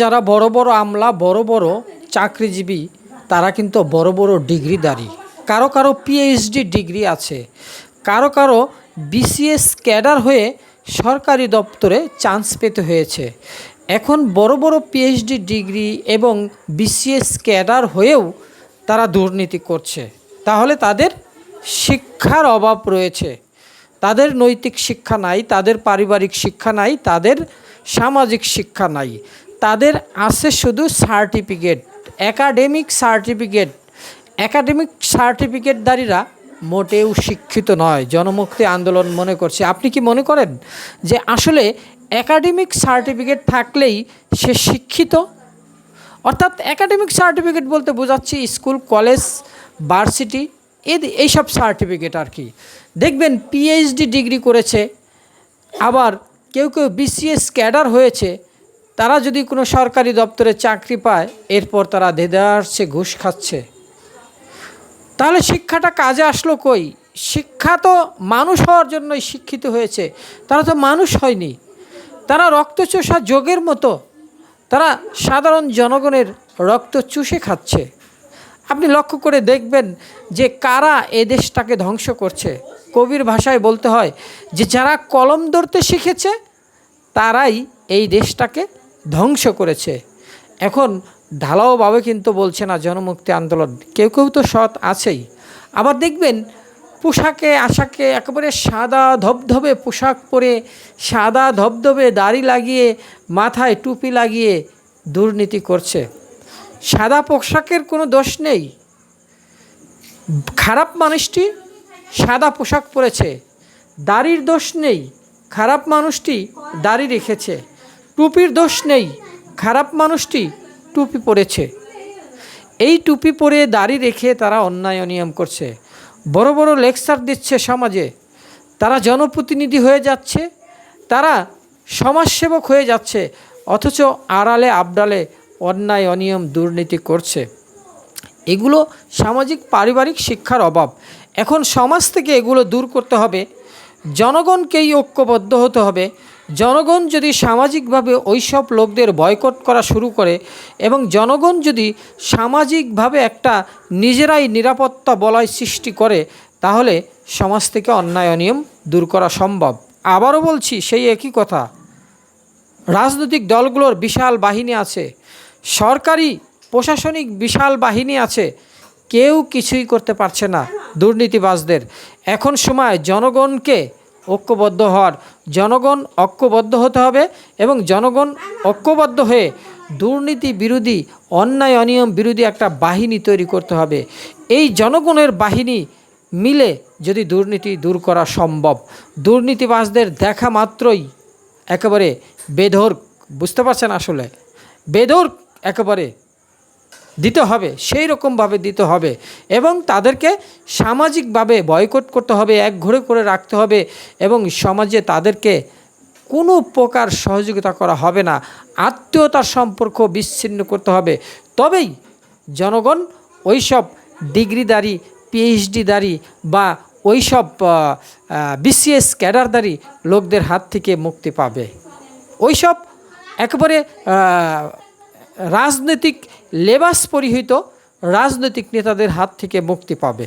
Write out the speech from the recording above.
যারা বড় বড় আমলা, বড় বড় চাকরিজীবী, তারা কিন্তু বড় বড় ডিগ্রিদারি কারও কারও পিএইচডি ডিগ্রি আছে। কারও কারও বিসিএস ক্যাডার হয়ে সরকারি দপ্তরে চান্স পেতে হয়েছে। এখন বড় বড় পিএইচডি ডিগ্রি এবং বিসিএস ক্যাডার হয়েও তারা দুর্নীতি করছে। তাহলে তাদের শিক্ষার অভাব রয়েছে। তাদের নৈতিক শিক্ষা নাই, তাদের পারিবারিক শিক্ষা নাই, তাদের সামাজিক শিক্ষা নাই। তাদের আছে শুধু সার্টিফিকেট, একাডেমিক সার্টিফিকেট। একাডেমিক সার্টিফিকেটধারীরা মোটেও শিক্ষিত নয়, জনমুক্তি আন্দোলন মনে করছে। আপনি কি মনে করেন যে আসলে একাডেমিক সার্টিফিকেট থাকলেই সে শিক্ষিত? অর্থাৎ একাডেমিক সার্টিফিকেট বলতে বোঝাচ্ছি স্কুল, কলেজ, ভার্সিটি এই এইসব সার্টিফিকেট আর কি। দেখবেন পিএইচডি ডিগ্রি করেছে, আবার কেউ কেউ বিসিএস ক্যাডার হয়েছে তারা যদি কোনো সরকারি দপ্তরে চাকরি পায়, এরপর তারা দেদারসে ঘুষ খাচ্ছে। তাহলে শিক্ষাটা কাজে আসলো কই? শিক্ষা তো মানুষ হওয়ার জন্যই শিক্ষিত হয়েছে। তারা তো মানুষ হয়নি। তারা রক্তচোষা যোগের মতো। তারা সাধারণ জনগণের রক্ত চুষে খাচ্ছে। আপনি লক্ষ্য করে দেখবেন যে কারা এ দেশটাকে ধ্বংস করছে। কবির ভাষায় বলতে হয় যে, যারা কলম ধরতে শিখেছে, তারাই এই দেশটাকে ধ্বংস করেছে। এখন ঢালাওভাবে কিন্তু বলছে না, জনমুক্তি আন্দোলন। কেউ কেউ তো সৎ আছেই। আবার দেখবেন, পোশাকে, আশাকে একেবারে সাদা ধবধবে পোশাক পরে, সাদা ধবধবে দাড়ি লাগিয়ে, মাথায় টুপি লাগিয়ে দুর্নীতি করছে। সাদা পোশাকের কোনো দোষ নেই। খারাপ মানুষটি সাদা পোশাক পরেছে। দাড়ির দোষ নেই। খারাপ মানুষটি দাড়ি রেখেছে। টুপির দোষ নেই। খারাপ মানুষটি টুপি পরেছে। এই টুপি পরে দাড়ি রেখে তারা অন্যায় অনিয়ম করছে। বড় বড় লেকচার দিচ্ছে সমাজে। তারা জনপ্রতিনিধি হয়ে যাচ্ছে। তারা সমাজসেবক হয়ে যাচ্ছে। অথচ আড়ালে আবডালে অন্যায় অনিয়ম দুর্নীতি করছে। এগুলো সামাজিক পারিবারিক শিক্ষার অভাব। এখন সমাজ থেকে এগুলো দূর করতে হবে। জনগণকেই ঐক্যবদ্ধ হতে হবে। জনগণ যদি সামাজিকভাবে ওইসব লোকদের বয়কট করা শুরু করে এবং জনগণ যদি সামাজিকভাবে একটা নিজেরাই নিরাপত্তা বলয় সৃষ্টি করে, তাহলে সমাজ থেকে অন্যায় অনিয়ম দূর করা সম্ভব। আবারও বলছি, সেই একই কথা। রাজনৈতিক দলগুলোর বিশাল বাহিনী আছে, সরকারি, প্রশাসনিক বিশাল বাহিনী আছে, কেউ কিছুই করতে পারছে না দুর্নীতিবাজদের। এখন সময় জনগণকে ঐক্যবদ্ধ হওয়ার জনগণ ঐক্যবদ্ধ হতে হবে এবং জনগণ ঐক্যবদ্ধ হয়ে দুর্নীতি বিরোধী, অন্যায়, অনিয়ম বিরোধী একটা বাহিনী তৈরি করতে হবে। এই জনগণের বাহিনী মিলে যদি দুর্নীতি দূর করা সম্ভব দুর্নীতিবাসদের দেখা মাত্রই একেবারে বেধর বুঝতে পারছেন আসলে? বেধর একেবারে দিতে হবে, সেই রকমভাবে দিতে হবে এবং তাদেরকে সামাজিকভাবে বয়কট করতে হবে, এক ঘরে করে রাখতে হবে এবং সমাজে তাদেরকে কোনো প্রকার সহযোগিতা করা হবে না, আত্মীয়তার সম্পর্ক বিচ্ছিন্ন করতে হবে। তবেই জনগণ ওইসব ডিগ্রিদারি পিএইচডিদারি বা ওইসব বিসিএস ক্যাডারদারি লোকদের হাত থেকে মুক্তি পাবে। ওইসব একেবারে রাজনৈতিক লেবাস পরিহিত রাজনৈতিক নেতাদের হাত থেকে মুক্তি পাবে।